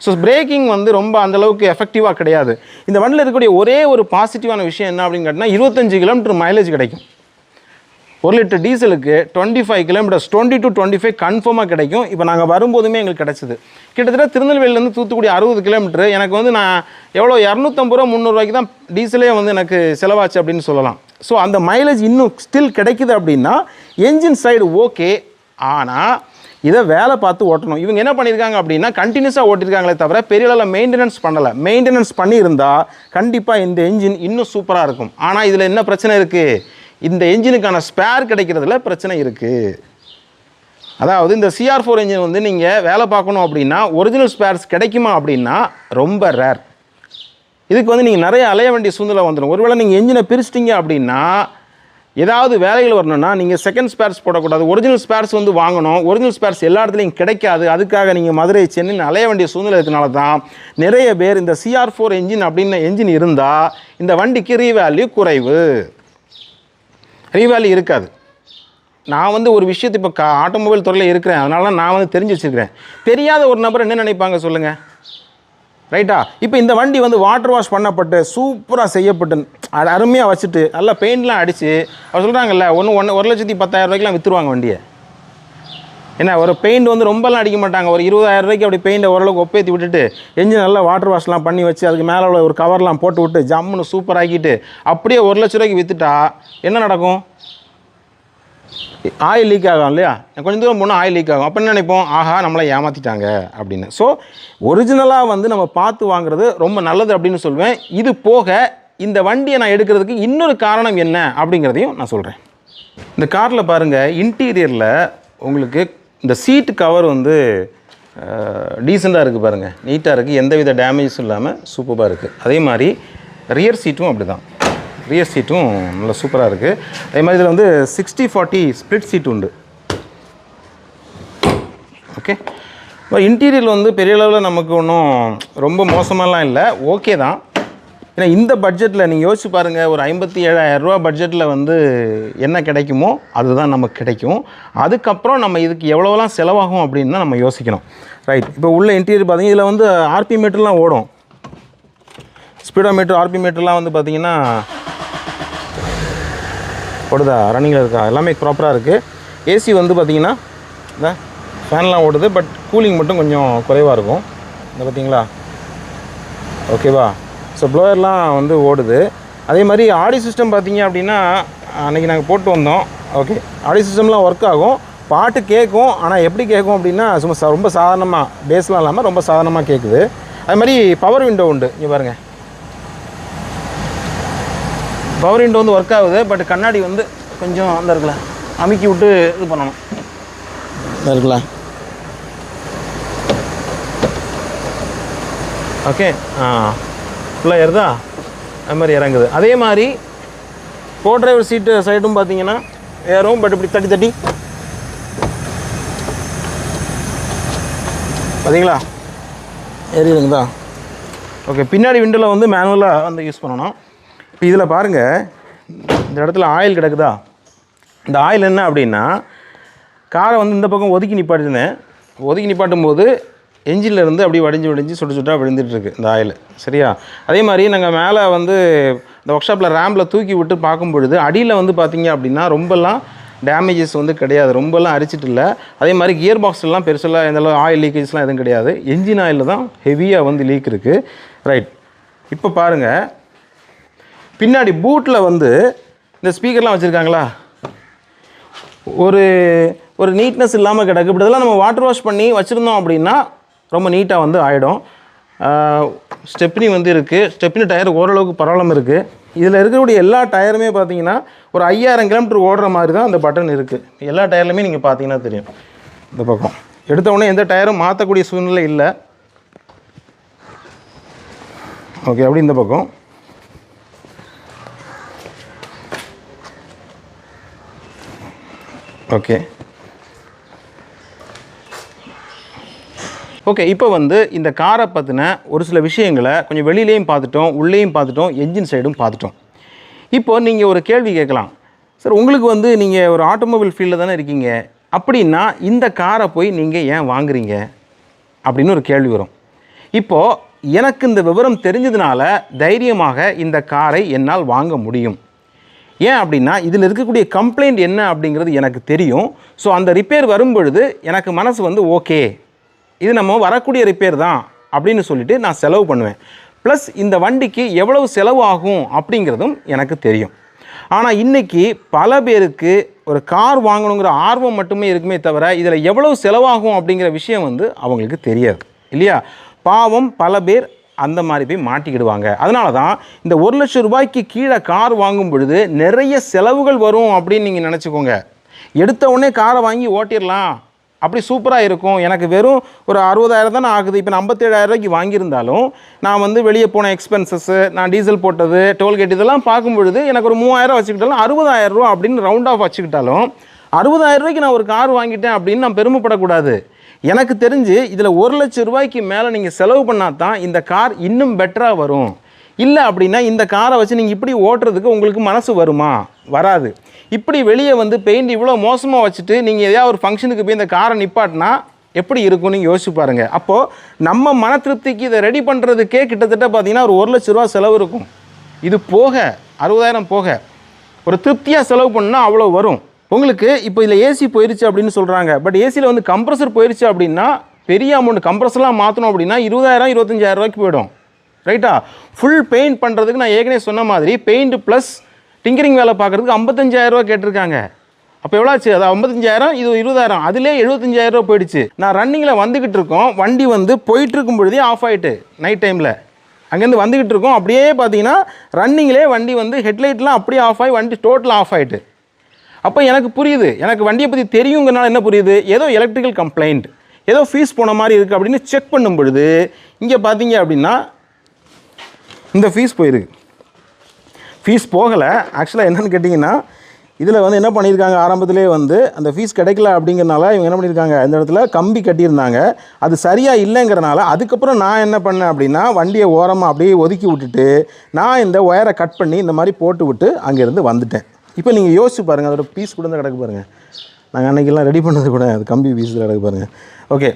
ஸோ பிரேக்கிங் வந்து ரொம்ப அந்தளவுக்கு எஃபெக்டிவாக கிடையாது. இந்த வண்டியில் இருக்கக்கூடிய ஒரே ஒரு பாசிட்டிவான விஷயம் என்ன அப்படின்னு கேட்டால் இருபத்தஞ்சு கிலோமீட்டர் மைலேஜ் கிடைக்கும். ஒரு litre டீசலுக்கு twenty five kilometres twenty two twenty five கன்ஃபார்மாக கிடைக்கும். இப்போ நாங்கள் வரும்போதுமே எங்களுக்கு கிடச்சிது. கிட்டத்தட்ட திருநெல்வேலியிலேருந்து தூத்துக்குடி அறுபது கிலோமீட்டர் எனக்கு வந்து நான் எவ்வளோ இரநூத்தம்பது ரூபா முந்நூறுவாய்க்கு தான் டீசலே வந்து எனக்கு செலவாச்சு அப்படின்னு சொல்லலாம். ஸோ அந்த மைலேஜ் இன்னும் ஸ்டில் கிடைக்குது அப்படின்னா என்ஜின் சைடு ஓகே ஆனால் இதை வேலை பார்த்து ஓட்டணும். இவங்க என்ன பண்ணியிருக்காங்க அப்படின்னா கண்டினியூஸாக ஓட்டியிருக்காங்களே தவிர பெரிய அளவில் மெயின்டெனன்ஸ் பண்ணலை. மெயின்டெனன்ஸ் பண்ணியிருந்தால் கண்டிப்பாக இந்த என்ஜின் இன்னும் சூப்பராக இருக்கும். ஆனால் இதில் என்ன பிரச்சனை இருக்குது இந்த என்ஜினுக்கான ஸ்பேர் கிடைக்கிறதுல பிரச்சனை இருக்குது அதாவது இந்த சிஆர் ஃபோர் என்ஜின் வந்து நீங்கள் வேலை பார்க்கணும் அப்படின்னா ஒரிஜினல் ஸ்பேர்ஸ் கிடைக்குமா அப்படின்னா ரொம்ப ரேர் இதுக்கு வந்து நீங்கள் நிறைய அலைய வேண்டிய சூழ்நிலை வந்துடும். ஒருவேளை நீங்கள் என்ஜினை பிரிச்சிட்டிங்க அப்படின்னா ஏதாவது வேலைகள் வரணும்னா நீங்கள் செகண்ட் ஸ்பேர்ஸ் போடக்கூடாது. ஒரிஜினல் ஸ்பேர்ஸ் வந்து வாங்கணும். ஒரிஜினல் ஸ்பேர்ஸ் எல்லா இடத்துலையும் கிடைக்காது. அதுக்காக நீங்கள் மதுரை சென்னை அலைய வேண்டிய சூழ்நிலை இருக்கனால தான் நிறைய பேர் இந்த சிஆர் ஃபோர் என்ஜின் அப்படின்னு என்ஜின் இருந்தால் இந்த வண்டிக்கு ரீவேல்யூ குறைவு. ரீவேல்யூ இருக்காது. நான் வந்து ஒரு விஷயத்தை இப்போ கா ஆட்டோமொபைல் துறையில் இருக்கிறேன். அதனால நான் வந்து தெரிஞ்சு வச்சுருக்கிறேன். தெரியாத ஒரு நபர் என்ன நினைப்பாங்க சொல்லுங்கள் ரைட்டா இப்போ இந்த வண்டி வந்து வாட்டர் வாஷ் பண்ணப்பட்டு சூப்பராக செய்யப்பட்டு அது அருமையாக வச்சுட்டு நல்லா பெயிண்ட்லாம் அடித்து அவர் சொல்கிறாங்கல்ல ஒன்று ஒன்று ஒரு லட்சத்தி பத்தாயிரம் ரூபாய்க்குலாம் விற்றுருவாங்க வண்டியை. என்ன ஒரு பெயிண்ட் வந்து ரொம்பலாம் அடிக்க மாட்டாங்க. ஒரு இருபதாயிரம் ரூபாய்க்கு அப்படி பெயிண்டை ஓரளவுக்கு ஒப்பேற்றி விட்டுட்டு எஞ்சின் நல்லா வாட்டர் வாஷ்லாம் பண்ணி வச்சு அதுக்கு மேலே உள்ள ஒரு கவர்லாம் போட்டு விட்டு ஜம்முன்னு சூப்பர் ஆக்கிட்டு அப்படியே ஒரு லட்ச ரூபாய்க்கு விற்றுட்டா என்ன நடக்கும்? ஆயில் லீக் ஆகும் இல்லையா? கொஞ்சம் தூரம் போனால் ஆயில் லீக் ஆகும். அப்போ என்ன நினைப்போம்? ஆஹா நம்மளை ஏமாற்றிட்டாங்க அப்படின்னு. ஸோ ஒரிஜினலாக வந்து நம்ம பார்த்து வாங்குறது ரொம்ப நல்லது அப்படின்னு சொல்லுவேன் இது போக இந்த வண்டியை நான் எடுக்கிறதுக்கு இன்னொரு காரணம் என்ன அப்படிங்கிறதையும் நான் சொல்கிறேன் இந்த காரில் பாருங்கள் இன்டீரியரில் உங்களுக்கு இந்த சீட்டு கவர் வந்து டீசெண்டாக இருக்குது பாருங்கள் நீட்டாக இருக்குது எந்த வித டேமேஜஸும் இல்லாமல் சூப்பராக இருக்குது அதே மாதிரி ரியர் சீட்டும் அப்படி தான் ரியர் சீட்டும் நல்லா சூப்பராக இருக்குது அதே மாதிரி இதில் வந்து சிக்ஸ்டி ஃபார்ட்டி ஸ்ப்ளிட் சீட் உண்டு. ஓகே இன்டீரியர் வந்து பெரிய அளவில் நமக்கு ஒன்றும் ரொம்ப மோசமாலாம் இல்லை. ஓகே தான். ஏன்னா இந்த பட்ஜெட்டில் நீங்கள் யோசிச்சு பாருங்கள் ஒரு ஐம்பத்தி ஏழாயிரம் ரூபா பட்ஜெட்டில் வந்து என்ன கிடைக்குமோ அதுதான் நமக்கு கிடைக்கும். அதுக்கப்புறம் நம்ம இதுக்கு எவ்வளோலாம் செலவாகும் அப்படின்னு நம்ம யோசிக்கணும். ரைட் இப்போ உள்ள இன்டீரியர் பார்த்தீங்கன்னா இதில் வந்து ஆர்பி மீட்டர்லாம் ஓடும். ஸ்பீடோ மீட்டர் ஆர்பி மீட்டர்லாம் வந்து பார்த்தீங்கன்னா ஓடுதா? ரன்னிங்கில் இருக்கா? எல்லாமே ப்ராப்பராக இருக்குது ஏசி வந்து பார்த்தீங்கன்னா இந்த ஃபேன்லாம் ஓடுது பட் கூலிங் மட்டும் கொஞ்சம் குறைவாக இருக்கும். இந்த பார்த்தீங்களா ஓகேவா ஸோ ப்ளோயர்லாம் வந்து ஓடுது. அதே மாதிரி ஆடி சிஸ்டம் பார்த்தீங்க அப்படின்னா அன்றைக்கி நாங்கள் போட்டு வந்தோம். ஓகே ஆடி சிஸ்டம்லாம் ஒர்க் ஆகும். பாட்டு கேட்கும். ஆனால் எப்படி கேட்கும் அப்படின்னா சும்மா ரொம்ப சாதாரணமாக பேஸ்லாம் இல்லாமல் ரொம்ப சாதாரணமாக கேட்குது. அது மாதிரி பவர் விண்டோ உண்டு. இங்கே பாருங்கள் பவர் விண்டோ வந்து ஒர்க் ஆகுது. பட் கண்ணாடி வந்து கொஞ்சம் அந்த இருக்குல்ல அமுக்கி விட்டு இது பண்ணணும். இருக்குல்ல. ஓகே ஆ. ஃபுல்லாக ஏறுதா? அது மாதிரி இறங்குது. அதே மாதிரி கோ டிரைவர் சீட்டு சைடும் பார்த்தீங்கன்னா ஏறும். பட் இப்படி தட்டி தட்டி. பார்த்தீங்களா? ஏறிடுங்களா ஓகே பின்னாடி விண்டோவில் வந்து மேனுவலாக வந்து யூஸ் பண்ணணும். இப்போ இதில் பாருங்கள் இந்த இடத்துல ஆயில் கிடக்குதா? இந்த ஆயில் என்ன அப்படின்னா காரை வந்து இந்த பக்கம் ஒதுக்கி நிப்பாட்டினேன் ஒதுக்கி நிப்பாட்டும் போது என்ஜின்ல இருந்து அப்படியே வடிஞ்சு வடிஞ்சு சுட்டு சுட்டாக விழுந்துட்டுருக்கு இந்த ஆயில். சரியா? அதே மாதிரி நாங்கள் மேலே வந்து இந்த ஒர்க் ஷாப்பில் ரேம்பில் தூக்கி விட்டு பார்க்கும் பொழுது அடியில் வந்து பார்த்தீங்க அப்படின்னா ரொம்பலாம் டேமேஜஸ் வந்து கிடையாது. ரொம்பலாம் அரிச்சிட்டு இல்லை. அதே மாதிரி கியர் பாக்ஸ்லாம் பெருசெல்லாம் எந்த ஆயில் லீக்கேஜ்லாம் எதுவும் கிடையாது. என்ஜின் ஆயிலில் தான் ஹெவியாக வந்து லீக் இருக்குது ரைட் இப்போ பாருங்கள் பின்னாடி பூட்டில் வந்து இந்த ஸ்பீக்கர்லாம் வச்சுருக்காங்களா? ஒரு ஒரு நீட்னஸ் இல்லாமல் கிடக்கு. இப்படி இதெல்லாம் நம்ம வாட்டர் வாஷ் பண்ணி வச்சுருந்தோம் அப்படின்னா ரொம்ப நீட்டாக வந்து ஆகிடும் ஸ்டெப்னி வந்து இருக்குது ஸ்டெப்னி டயர் ஓரளவுக்கு பரவலம் இருக்குது இதில் இருக்கக்கூடிய எல்லா டயருமே பார்த்தீங்கன்னா ஒரு ஐயாயிரம் கிலோமீட்டர் ஓடுற மாதிரி தான் அந்த பட்டன் இருக்குது எல்லா டயர்லையுமே நீங்கள் பார்த்தீங்கன்னா தெரியும். இந்த பக்கம். எடுத்த உடனே எந்த டயரும் மாற்றக்கூடிய சூழ்நிலை இல்லை. ஓகே அப்படி இந்த பக்கம். ஓகே. ஓகே இப்போ வந்து இந்த காரை பற்றின ஒரு சில விஷயங்களை கொஞ்சம் வெளியிலையும் பார்த்துட்டோம் உள்ளேயும் பார்த்துட்டோம் என்ஜின் சைடும் பார்த்துட்டோம். இப்போ நீங்கள் ஒரு கேள்வி கேட்கலாம். சார் உங்களுக்கு வந்து நீங்கள் ஒரு ஆட்டோமொபைல் ஃபீல்டில் தானே இருக்கீங்க. அப்படின்னா இந்த காரை போய் நீங்கள் ஏன் வாங்குறீங்க? அப்படின்னு ஒரு கேள்வி வரும். இப்போது எனக்கு இந்த விவரம் தெரிஞ்சதுனால தைரியமாக இந்த காரை என்னால் வாங்க முடியும். ஏன் அப்படின்னா இதில் இருக்கக்கூடிய கம்ப்ளைண்ட் என்ன அப்படிங்கிறது எனக்கு தெரியும். ஸோ அந்த ரிப்பேர் வரும்பொழுது எனக்கு மனசு வந்து ஓகே இது நம்ம வரக்கூடிய ரிப்பேர் தான் அப்படின்னு சொல்லிட்டு நான் செலவு பண்ணுவேன். ப்ளஸ் இந்த வண்டிக்கு எவ்வளவு செலவு ஆகும் அப்படிங்கிறதும் எனக்கு தெரியும். ஆனால் இன்றைக்கி பல பேருக்கு ஒரு கார் வாங்கணுங்கிற ஆர்வம் மட்டுமே இருக்குமே தவிர இதில் எவ்வளவு செலவாகும் அப்படிங்கிற விஷயம் வந்து அவங்களுக்கு தெரியாது. இல்லையா? பாவம் பல பேர் அந்த மாதிரி போய் மாட்டிக்கிடுவாங்க. அதனால தான் இந்த ஒரு லட்சம் ரூபாய்க்கு கீழே கார் வாங்கும் பொழுது நிறைய செலவுகள் வரும் அப்படின்னு நீங்கள் நினச்சிக்கோங்க. எடுத்த உடனே காரை வாங்கி ஓட்டிடலாம். அப்படி சூப்பராக இருக்கும். எனக்கு வெறும் ஒரு அறுபதாயிரம் தான் ஆகுது. இப்போ நான் ஐம்பத்தேழாயிரம் ரூபாய்க்கு வாங்கியிருந்தாலும் நான் வந்து வெளியே போன எக்ஸ்பென்சஸ்ஸு நான் டீசல் போட்டது டோல்கேட் இதெல்லாம் பார்க்கும் பொழுது எனக்கு ஒரு மூவாயிரம் வச்சுக்கிட்டாலும் அறுபதாயிரம் ரூபா அப்படின்னு ரவுண்ட் ஆஃப் வச்சுக்கிட்டாலும் அறுபதாயிரம் ரூபாய்க்கு நான் ஒரு கார் வாங்கிட்டேன் அப்படின்னு நான் பெருமைப்படக்கூடாது. எனக்கு தெரிஞ்சு இதில் ஒரு லட்சம் ரூபாய்க்கு மேலே நீங்கள் செலவு பண்ணால் தான் இந்த கார் இன்னும் பெட்டராக வரும். இல்லை அப்படின்னா இந்த காரை வச்சு நீங்கள் இப்படி ஓட்டுறதுக்கு உங்களுக்கு மனசு வருமா? வராது. இப்படி வெளியே வந்து பெயிண்ட் இவ்வளோ மோசமாக வச்சுட்டு நீங்கள் எதையாவது ஒரு ஃபங்க்ஷனுக்கு போய் இந்த காரை நிப்பாட்டினா எப்படி இருக்கும்னு நீங்கள் யோசிச்சு பாருங்கள் அப்போது நம்ம மன திருப்திக்கு இதை ரெடி பண்ணுறதுக்கே கிட்டத்தட்ட பார்த்தீங்கன்னா ஒரு ஒரு லட்ச ரூபா செலவு இருக்கும். இது போக அறுபதாயிரம் போக ஒரு திருப்தியாக செலவு பண்ணால் அவ்வளோ வரும். உங்களுக்கு இப்போ இதில் ஏசி போயிருச்சு அப்படின்னு சொல்கிறாங்க பட் ஏசியில் வந்து கம்ப்ரஸர் போயிருச்சு அப்படின்னா பெரிய அமௌண்ட் கம்ப்ரஸர்லாம் மாற்றணும் அப்படின்னா இருபதாயிரம் இருபத்தஞ்சாயிரம் ரூபாய்க்கு போயிடும். ரைட்டா? ஃபுல் பெயிண்ட் பண்ணுறதுக்கு நான் ஏற்கனவே சொன்ன மாதிரி பெயிண்ட் ப்ளஸ் டிங்கரிங் வேலை பார்க்குறதுக்கு ஐம்பத்தஞ்சாயிரம் ரூபா கேட்டிருக்காங்க. அப்போ எவ்வளோ ஆச்சு? அது ஐம்பத்தஞ்சாயிரம் இது இருபதாயிரம். அதிலே எழுபத்தஞ்சாயிரரூவா போயிடுச்சு. நான் ரன்னிங்கில் வந்துக்கிட்டு இருக்கோம். வண்டி வந்து போயிட்டுருக்கும் பொழுதே ஆஃப் ஆகிட்டு நைட் டைமில் அங்கேருந்து வந்துக்கிட்டு இருக்கோம். அப்படியே பார்த்தீங்கன்னா ரன்னிங்லே வண்டி வந்து ஹெட்லைட்லாம் அப்படியே ஆஃப் ஆகி வண்டி டோட்டலாக ஆஃப் ஆயிட்டு. அப்போ எனக்கு புரியுது. எனக்கு வண்டியை பற்றி தெரியுங்கிறனால என்ன புரியுது? ஏதோ எலக்ட்ரிக்கல் கம்ப்ளைண்ட் ஏதோ ஃபீஸ் போன மாதிரி இருக்குது அப்படின்னு செக் பண்ணும் பொழுது இங்கே பார்த்தீங்க அப்படின்னா இந்த ஃபீஸ் போயிருக்கு. ஃபீஸ் போகலை. ஆக்சுவலாக என்னென்னு கேட்டிங்கன்னா இதில் வந்து என்ன பண்ணியிருக்காங்க? ஆரம்பத்திலே வந்து அந்த ஃபீஸ் கிடைக்கல அப்படிங்கிறனால இவங்க என்ன பண்ணியிருக்காங்க? இந்த இடத்துல கம்பி கட்டியிருந்தாங்க. அது சரியாக இல்லைங்கிறனால அதுக்கப்புறம் நான் என்ன பண்ணேன் அப்படின்னா வண்டியை ஓரமாக அப்படியே ஒதுக்கி விட்டுட்டு நான் இந்த ஒயரை கட் பண்ணி இந்த மாதிரி போட்டு விட்டு அங்கேருந்து வந்துட்டேன். இப்போ நீங்கள் யோசிச்சு பாருங்கள் அதோட பீஸ் கூட தான் கிடக்கு பாருங்கள் நாங்கள் அன்றைக்கெல்லாம் ரெடி பண்ணது கூட அது கம்பி பீஸில் கிடக்கு பாருங்கள் ஓகே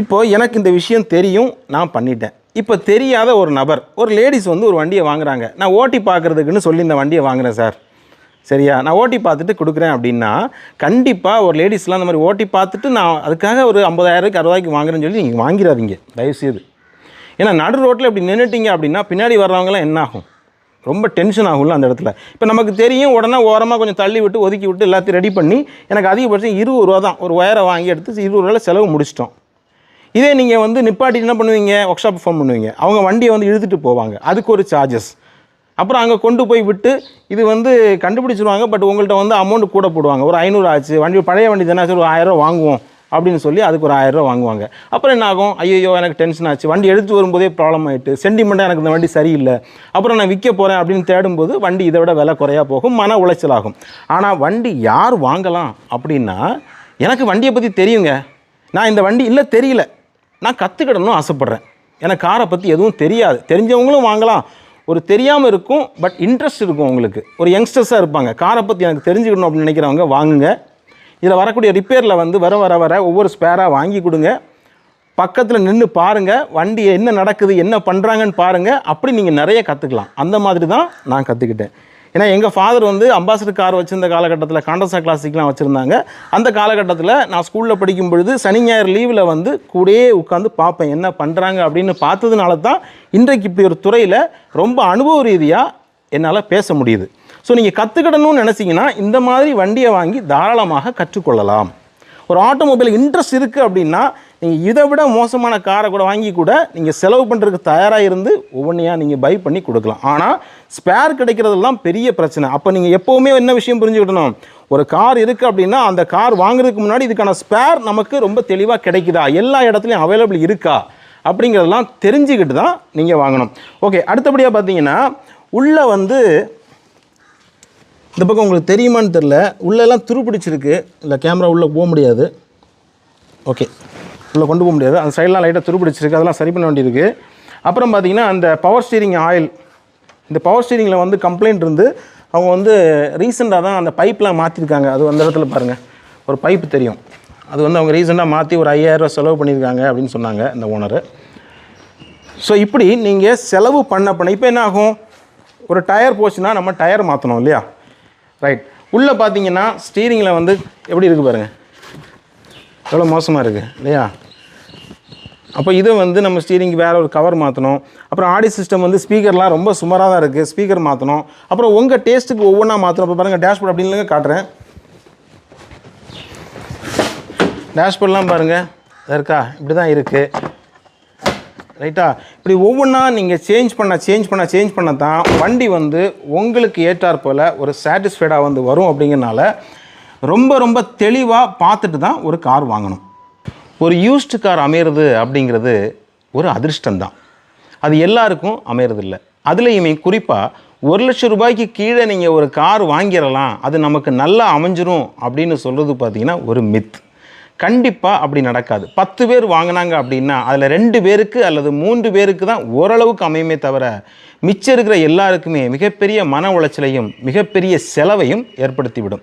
இப்போது எனக்கு இந்த விஷயம் தெரியும் நான் பண்ணிட்டேன். இப்போ தெரியாத ஒரு நபர் ஒரு லேடிஸ் வந்து ஒரு வண்டியை வாங்குறாங்க. நான் ஓட்டி பார்க்குறதுக்குன்னு சொல்லி இந்த வண்டியை வாங்குகிறேன் சார். சரியா? நான் ஓட்டி பார்த்துட்டு கொடுக்குறேன் அப்படின்னா கண்டிப்பாக ஒரு லேடிஸ்லாம் அந்த மாதிரி ஓட்டி பார்த்துட்டு நான் அதுக்காக ஒரு ஐம்பதாயிரரூபாய்க்கு அறுபதாயிரக்கு வாங்குறேன்னு சொல்லி நீங்கள் வாங்கிடாதீங்க தயவுசெய்து. ஏன்னா நடு ரோட்டில் இப்படி நின்றுட்டீங்க அப்படின்னா பின்னாடி வர்றவங்களாம் என்ன ஆகும்? ரொம்ப டென்ஷன் ஆகும்ல அந்த இடத்துல. இப்போ நமக்கு தெரியும் உடனே ஓரமாக கொஞ்சம் தள்ளி விட்டு ஒதுக்கி விட்டு எல்லாத்தையும் ரெடி பண்ணி எனக்கு அதிகபட்சம் இருபது ரூபா தான். ஒரு ஒயரை வாங்கி எடுத்து இருபது ரூபாயில் செலவு முடிச்சிட்டோம். இதே நீங்கள் வந்து நிப்பாட்டி என்ன பண்ணுவீங்க? ஒர்க் ஷாப் ஃபோன் பண்ணுவீங்க. அவங்க வண்டியை வந்து இழுத்துட்டு போவாங்க. அதுக்கு ஒரு சார்ஜஸ் அப்புறம் அங்கே கொண்டு போய் விட்டு இது வந்து கண்டுபிடிச்சிருவாங்க பட் உங்கள்கிட்ட வந்து அமௌண்ட் கூட போடுவாங்க. ஒரு ஐநூறு ஆச்சு வண்டி பழைய வண்டி தானே ஒரு ஆயிரம் வாங்குவோம் அப்படின்னு சொல்லி அதுக்கு ஒரு ஆயிரரூவா வாங்குவாங்க. அப்புறம் என்ன ஆகும்? ஐயோ எனக்கு டென்ஷன் ஆச்சு. வண்டி எடுத்து வரும்போதே ப்ராப்ளம் ஆகிட்டு சென்டிமெண்ட்டாக எனக்கு இந்த வண்டி சரியில்லை. அப்புறம் நான் விற்க போகிறேன் அப்படின்னு தேடும்போது வண்டி இதை விட விலை குறையா போகும் மன உளைச்சல் ஆகும். ஆனால் வண்டி யார் வாங்கலாம் அப்படின்னா எனக்கு வண்டியை பற்றி தெரியுங்க. நான் இந்த வண்டி இல்லை தெரியல. நான் கற்றுக்கிடணும்னு ஆசைப்பட்றேன். எனக்கு காரை பற்றி எதுவும் தெரியாது. தெரிஞ்சவங்களும் வாங்கலாம். ஒரு தெரியாமல் இருக்கும் பட் இன்ட்ரெஸ்ட் இருக்கும் உங்களுக்கு. ஒரு யங்ஸ்டர்ஸாக இருப்பாங்க. காரை பற்றி எனக்கு தெரிஞ்சுக்கணும் அப்படின்னு நினைக்கிறவங்க வாங்குங்க. இதில் வரக்கூடிய ரிப்பேரில் வந்து வர வர வர ஒவ்வொரு ஸ்பேராக வாங்கி கொடுங்க. பக்கத்தில் நின்று பாருங்கள் வண்டி என்ன நடக்குது என்ன பண்ணுறாங்கன்னு பாருங்கள் அப்படி நீங்கள் நிறைய கற்றுக்கலாம் அந்த மாதிரி தான் நான் கற்றுக்கிட்டேன் ஏன்னா எங்கள் ஃபாதர் வந்து அம்பாசடர் கார் வச்சிருந்த காலகட்டத்தில் காண்டசா கிளாசிக்லாம் வச்சுருந்தாங்க. அந்த காலகட்டத்தில் நான் ஸ்கூலில் படிக்கும் பொழுது சனி ஞாயிறு லீவில் வந்து கூடயே உட்காந்து பார்ப்பேன் என்ன பண்ணுறாங்க அப்படின்னு பார்த்ததுனால தான் இன்றைக்கு இப்படி ஒரு துறையில் ரொம்ப அனுபவ ரீதியாக என்னால் பேச முடியுது. ஸோ நீங்கள் கற்றுக்கிடணும்னு நினச்சிங்கன்னா இந்த மாதிரி வண்டியை வாங்கி தாராளமாக கற்றுக்கொள்ளலாம். ஒரு ஆட்டோமொபைல் இன்ட்ரெஸ்ட் இருக்குது அப்படின்னா நீங்கள் இதை விட மோசமான காரை கூட வாங்கி கூட நீங்கள் செலவு பண்ணுறதுக்கு தயாராக இருந்து ஒவ்வொன்றையாக நீங்கள் பை பண்ணி கொடுக்கலாம். ஆனால் ஸ்பேர் கிடைக்கிறதெல்லாம் பெரிய பிரச்சனை. அப்போ நீங்கள் எப்போவுமே என்ன விஷயம் புரிஞ்சுக்கிட்டணும்? ஒரு கார் இருக்குது அப்படின்னா அந்த கார் வாங்குறதுக்கு முன்னாடி இதுக்கான ஸ்பேர் நமக்கு ரொம்ப தெளிவாக கிடைக்குதா? எல்லா இடத்துலையும் அவைலபிள் இருக்கா? அப்படிங்கிறதெல்லாம் தெரிஞ்சுக்கிட்டு தான் நீங்கள் வாங்கணும். ஓகே அடுத்தபடியாக பார்த்தீங்கன்னா உள்ளே வந்து இந்த பக்கம் உங்களுக்கு தெரியுமான்னு தெரில உள்ளெல்லாம் துருப்பிடிச்சிருக்கு. இல்லை கேமரா உள்ளே போக முடியாது. ஓகே உள்ளே கொண்டு போக முடியாது. அந்த சைடெலாம் லைட்டாக துருப்பிடிச்சிருக்கு. அதெல்லாம் சரி பண்ண வேண்டியிருக்கு. அப்புறம் பார்த்தீங்கன்னா அந்த பவர் ஸ்டீரிங் ஆயில் இந்த பவர் ஸ்டீரிங்கில் வந்து கம்ப்ளைண்ட் இருந்து அவங்க வந்து ரீசெண்டாக தான் அந்த பைப்லாம் மாற்றிருக்காங்க அது அந்த இடத்துல பாருங்கள் ஒரு பைப்பு தெரியும். அது வந்து அவங்க ரீசெண்டாக மாற்றி ஒரு ஐயாயிரரூவா செலவு பண்ணியிருக்காங்க அப்படின்னு சொன்னாங்க இந்த ஓனர் ஸோ இப்படி நீங்கள் செலவு பண்ண பண்ண இப்போ என்ன ஆகும்? ஒரு டயர் போச்சுன்னா நம்ம டயர் மாற்றணும் இல்லையா? ரைட் உள்ளே பார்த்தீங்கன்னா ஸ்டீரிங்கில் வந்து எப்படி இருக்குது பாருங்கள் எவ்வளோ மோசமாக இருக்குது இல்லையா? அப்போ இதை வந்து நம்ம ஸ்டீரிங் வேறு ஒரு கவர் மாற்றணும் அப்புறம் ஆடி சிஸ்டம் வந்து ஸ்பீக்கர்லாம் ரொம்ப சுமாராக தான் இருக்குது ஸ்பீக்கர் மாற்றணும் அப்புறம் உங்கள் டேஸ்ட்டுக்கு ஒவ்வொன்றா மாற்றணும் இப்போ பாருங்கள் டேஷ்போர்ட் அப்படின்னு காட்டுறேன். டேஷ்போர்ட்லாம் பாருங்கள் இருக்கா? இப்படி தான் இருக்குது ரைட்டா இப்படி ஒவ்வொன்றா நீங்கள் சேஞ்ச் பண்ண சேஞ்ச் பண்ண சேஞ்ச் பண்ண தான் வண்டி வந்து உங்களுக்கு ஏற்றாற்போல் ஒரு சாட்டிஸ்ஃபைடாக வந்து வரும் அப்படிங்கிறனால ரொம்ப ரொம்ப தெளிவாக பார்த்துட்டு தான் ஒரு கார் வாங்கணும். ஒரு யூஸ்டு கார் அமையிறது அப்படிங்கிறது ஒரு அதிர்ஷ்டம்தான். அது எல்லாருக்கும் அமையறதில்ல. அதுலேயுமே குறிப்பாக ஒரு லட்சம் ரூபாய்க்கு கீழே நீங்கள் ஒரு கார் வாங்கிடலாம். அது நமக்கு நல்லா அமைஞ்சிரும் அப்படின்னு சொல்கிறது பார்த்தீங்கன்னா ஒரு மித் கண்டிப்பாக அப்படி நடக்காது. பத்து பேர் வாங்கினாங்க அப்படின்னா அதில் ரெண்டு பேருக்கு அல்லது மூன்று பேருக்கு தான் ஓரளவுக்கு அமையுமே தவிர மிச்சம் இருக்கிற எல்லாருக்குமே மிகப்பெரிய மன உளைச்சலையும் மிகப்பெரிய செலவையும் ஏற்படுத்திவிடும்.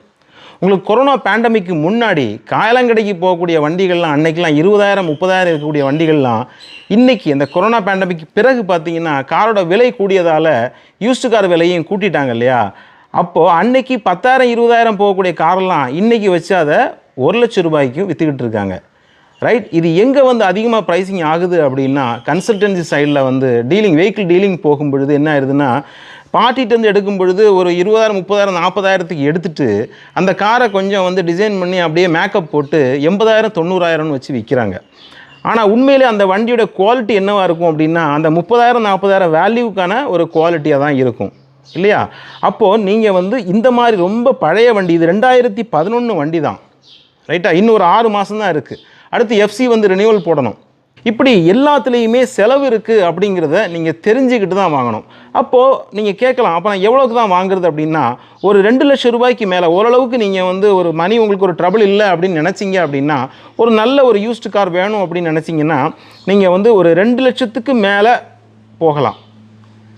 உங்களுக்கு கொரோனா பேண்டமிக்கு முன்னாடி காயலங்கடைக்கு போகக்கூடிய வண்டிகள்லாம் அன்னைக்கெல்லாம் இருபதாயிரம் முப்பதாயிரம் இருக்கக்கூடிய வண்டிகள்லாம் இன்றைக்கி இந்த கொரோனா பேண்டமிக்கு பிறகு பார்த்தீங்கன்னா காரோட விலை கூடியதால் யூஸ்டு கார் விலையும் கூட்டிட்டாங்க இல்லையா? அப்போது அன்னைக்கு பத்தாயிரம் இருபதாயிரம் போகக்கூடிய காரெல்லாம் இன்றைக்கி வச்சு அதை ஒரு லட்சம் ரூபாய்க்கும் விற்றுக்கிட்டு இருக்காங்க. ரைட் இது எங்கே வந்து அதிகமாக ப்ரைஸிங் ஆகுது அப்படின்னா கன்சல்டன்சி சைடில் வந்து டீலிங் வெஹிக்கிள் டீலிங் போகும் பொழுது என்ன ஆயிடுதுன்னா பார்ட்டிகிட்டேருந்து எடுக்கும் பொழுது ஒரு இருபதாயிரம் முப்பதாயிரம் நாற்பதாயிரத்துக்கு எடுத்துட்டு அந்த காரை கொஞ்சம் வந்து டிசைன் பண்ணி அப்படியே மேக்கப் போட்டு எண்பதாயிரம் தொண்ணூறாயிரம்னு வச்சு விற்கிறாங்க ஆனால் உண்மையிலே அந்த வண்டியோட குவாலிட்டி என்னவாக இருக்கும் அப்படின்னா அந்த முப்பதாயிரம் நாற்பதாயிரம் வேல்யூக்கான ஒரு குவாலிட்டியாக தான் இருக்கும். இல்லையா? அப்போது நீங்கள் வந்து இந்த மாதிரி ரொம்ப பழைய வண்டி இது ரெண்டாயிரத்தி பதினொன்று வண்டி தான். ரைட்டா இன்னும் ஒரு ஆறு மாதம் தான் இருக்குது அடுத்து எஃப்சி வந்து ரினியூவல் போடணும். இப்படி எல்லாத்துலேயுமே செலவு இருக்குது அப்படிங்கிறத நீங்கள் தெரிஞ்சுக்கிட்டு தான் வாங்கணும். அப்போது நீங்கள் கேட்கலாம் அப்போ நான் எவ்வளோக்கு தான் வாங்குறது அப்படின்னா ஒரு ரெண்டு லட்சம் ரூபாய்க்கு மேலே ஓரளவுக்கு நீங்கள் வந்து ஒரு மணி உங்களுக்கு ஒரு ட்ரபிள் இல்லை அப்படின்னு நினச்சிங்க அப்படின்னா ஒரு நல்ல ஒரு யூஸ்டு கார் வேணும் அப்படின்னு நினச்சிங்கன்னா நீங்கள் வந்து ஒரு ரெண்டு லட்சத்துக்கு மேலே போகலாம்.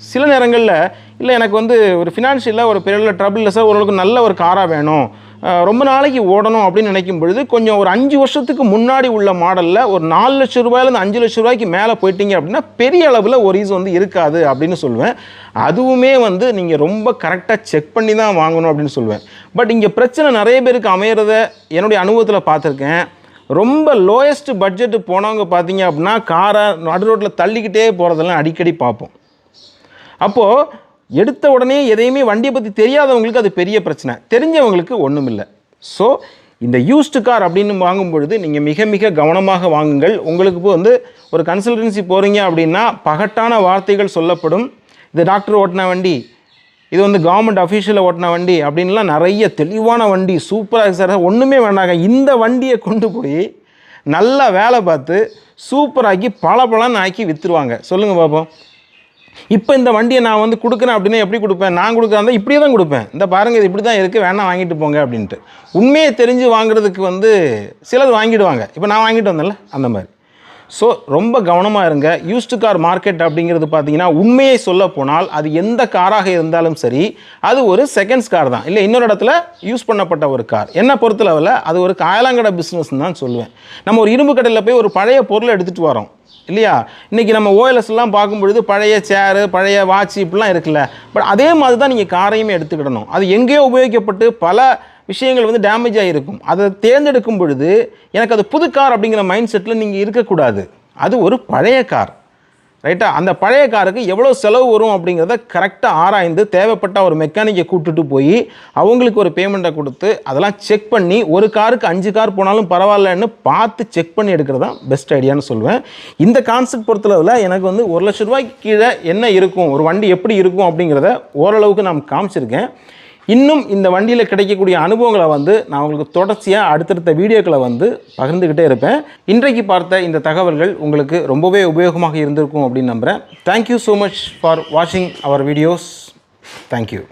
சில நேரங்களில் இல்லை எனக்கு வந்து ஒரு ஃபினான்ஷியலாக ஒரு பெரிய ட்ரபிள் இல்லை சார் ஓரளவுக்கு நல்ல ஒரு காராக வேணும். ரொம்ப நாளைக்கு ஓடணும் அப்படின்னு நினைக்கும் பொழுது கொஞ்சம் ஒரு அஞ்சு வருஷத்துக்கு முன்னாடி உள்ள மாடலில் ஒரு நாலு லட்சம் ரூபாயிலேருந்து அஞ்சு லட்சம் ரூபாய்க்கு மேலே போயிட்டீங்க அப்படின்னா பெரிய அளவில் ஒரு ஈஸ் வந்து இருக்காது அப்படின்னு சொல்லுவேன். அதுவுமே வந்து நீங்கள் ரொம்ப கரெக்டாக செக் பண்ணி தான் வாங்கணும் அப்படின்னு சொல்லுவேன். பட் இங்கே பிரச்சனை நிறைய பேருக்கு அமையிறத என்னுடைய அனுபவத்தில் பார்த்துருக்கேன். ரொம்ப லோயஸ்ட் பட்ஜெட்டு போனவங்க பார்த்தீங்க அப்படின்னா காரை நடு ரோட்டில் தள்ளிக்கிட்டே போகிறதெல்லாம் அடிக்கடி பார்ப்போம். அப்போது எடுத்த உடனே எதையுமே வண்டியை பற்றி தெரியாதவங்களுக்கு அது பெரிய பிரச்சனை. தெரிஞ்சவங்களுக்கு ஒன்றும் இல்லை ஸோ இந்த யூஸ்டு கார் அப்படின்னு வாங்கும் பொழுது நீங்கள் மிக மிக கவனமாக வாங்குங்கள். உங்களுக்கு இப்போ வந்து ஒரு கன்சல்டன்சி போகிறீங்க அப்படின்னா பகட்டான வார்த்தைகள் சொல்லப்படும். இது டாக்டர் ஓட்டின வண்டி இது வந்து கவர்மெண்ட் அஃபீஷியலில் ஓட்டின வண்டி அப்படின்லாம் நிறைய தெளிவான வண்டி சூப்பராக சார் ஒன்றுமே வேண்டாங்க. இந்த வண்டியை கொண்டு போய் நல்லா வேலை பார்த்து சூப்பராக்கி பல ஆக்கி விற்றுருவாங்க சொல்லுங்கள் பாப்போம். இப்போ இந்த வண்டியை நான் வந்து கொடுக்குறேன் அப்படின்னா எப்படி கொடுப்பேன்? நான் கொடுக்குறதா இப்படியே தான் கொடுப்பேன். இந்த பாருங்கள் இது இப்படி தான் இருக்குது வேணாம் வாங்கிட்டு போங்க அப்படின்ட்டு. உண்மையை தெரிஞ்சு வாங்குறதுக்கு வந்து சிலர் வாங்கிடுவாங்க. இப்போ நான் வாங்கிட்டு வந்தேன்ல அந்த மாதிரி. ஸோ ரொம்ப கவனமாக இருங்க. யூஸ்டு கார் மார்க்கெட் அப்படிங்கிறது பார்த்தீங்கன்னா உண்மையை சொல்ல போனால் அது எந்த காராக இருந்தாலும் சரி அது ஒரு செகண்ட்ஸ் கார் தான். இல்லை இன்னொரு இடத்துல யூஸ் பண்ணப்பட்ட ஒரு கார் என்ன பொறுத்தளவில் அது ஒரு காயலாங்கடை பிஸ்னஸ் தான் சொல்லுவேன். நம்ம ஒரு இரும்பு கடையில் போய் ஒரு பழைய பொருளை எடுத்துகிட்டு வரோம். இல்லையா? இன்றைக்கி நம்ம ஓஎல்எஸ்லாம் பார்க்கும்பொழுது பார்க்கும் பொழுது பழைய சேரு பழைய வாட்ச் இப்படிலாம் இருக்குல்ல. பட் அதே மாதிரி தான் நீங்கள் காரையுமே எடுத்துக்கிடணும். அது எங்கேயோ உபயோகிக்கப்பட்டு பல விஷயங்கள் வந்து டேமேஜ் ஆகிருக்கும் அதை தேர்ந்தெடுக்கும் பொழுது எனக்கு அது புது கார் அப்படிங்கிற மைண்ட் செட்டில் நீங்கள் இருக்கக்கூடாது. அது ஒரு பழைய கார் ரைட்டா? அந்த பழைய காருக்கு எவ்வளோ செலவு வரும் அப்படிங்கிறத கரெக்டாக ஆராய்ந்து தேவைப்பட்ட ஒரு மெக்கானிக்கை கூப்பிட்டுட்டு போய் அவங்களுக்கு ஒரு பேமெண்ட்டை கொடுத்து அதெல்லாம் செக் பண்ணி ஒரு காருக்கு அஞ்சு கார் போனாலும் பரவாயில்லன்னு பார்த்து செக் பண்ணி எடுக்கிறது தான் பெஸ்ட் ஐடியான்னு சொல்லுவேன். இந்த கான்செப்ட் பொறுத்தளவில் எனக்கு வந்து ஒரு லட்ச ரூபாய்க்கு கீழே என்ன இருக்கும்? ஒரு வண்டி எப்படி இருக்கும் அப்படிங்கிறத ஓரளவுக்கு நான் காமிச்சிருக்கேன். இன்னும் இந்த வண்டியில் கிடைக்கக்கூடிய அனுபவங்களை வந்து நான் உங்களுக்கு தொடர்ச்சியாக அடுத்தடுத்த வீடியோக்களை வந்து பகிர்ந்துக்கிட்டே இருப்பேன். இன்றைக்கு பார்த்த இந்த தகவல்கள் உங்களுக்கு ரொம்பவே உபயோகமாக இருந்திருக்கும் அப்படின்னு நம்புகிறேன் தேங்க்யூ ஸோ மச் ஃபார் வாட்சிங் அவர் வீடியோஸ் தேங்க்யூ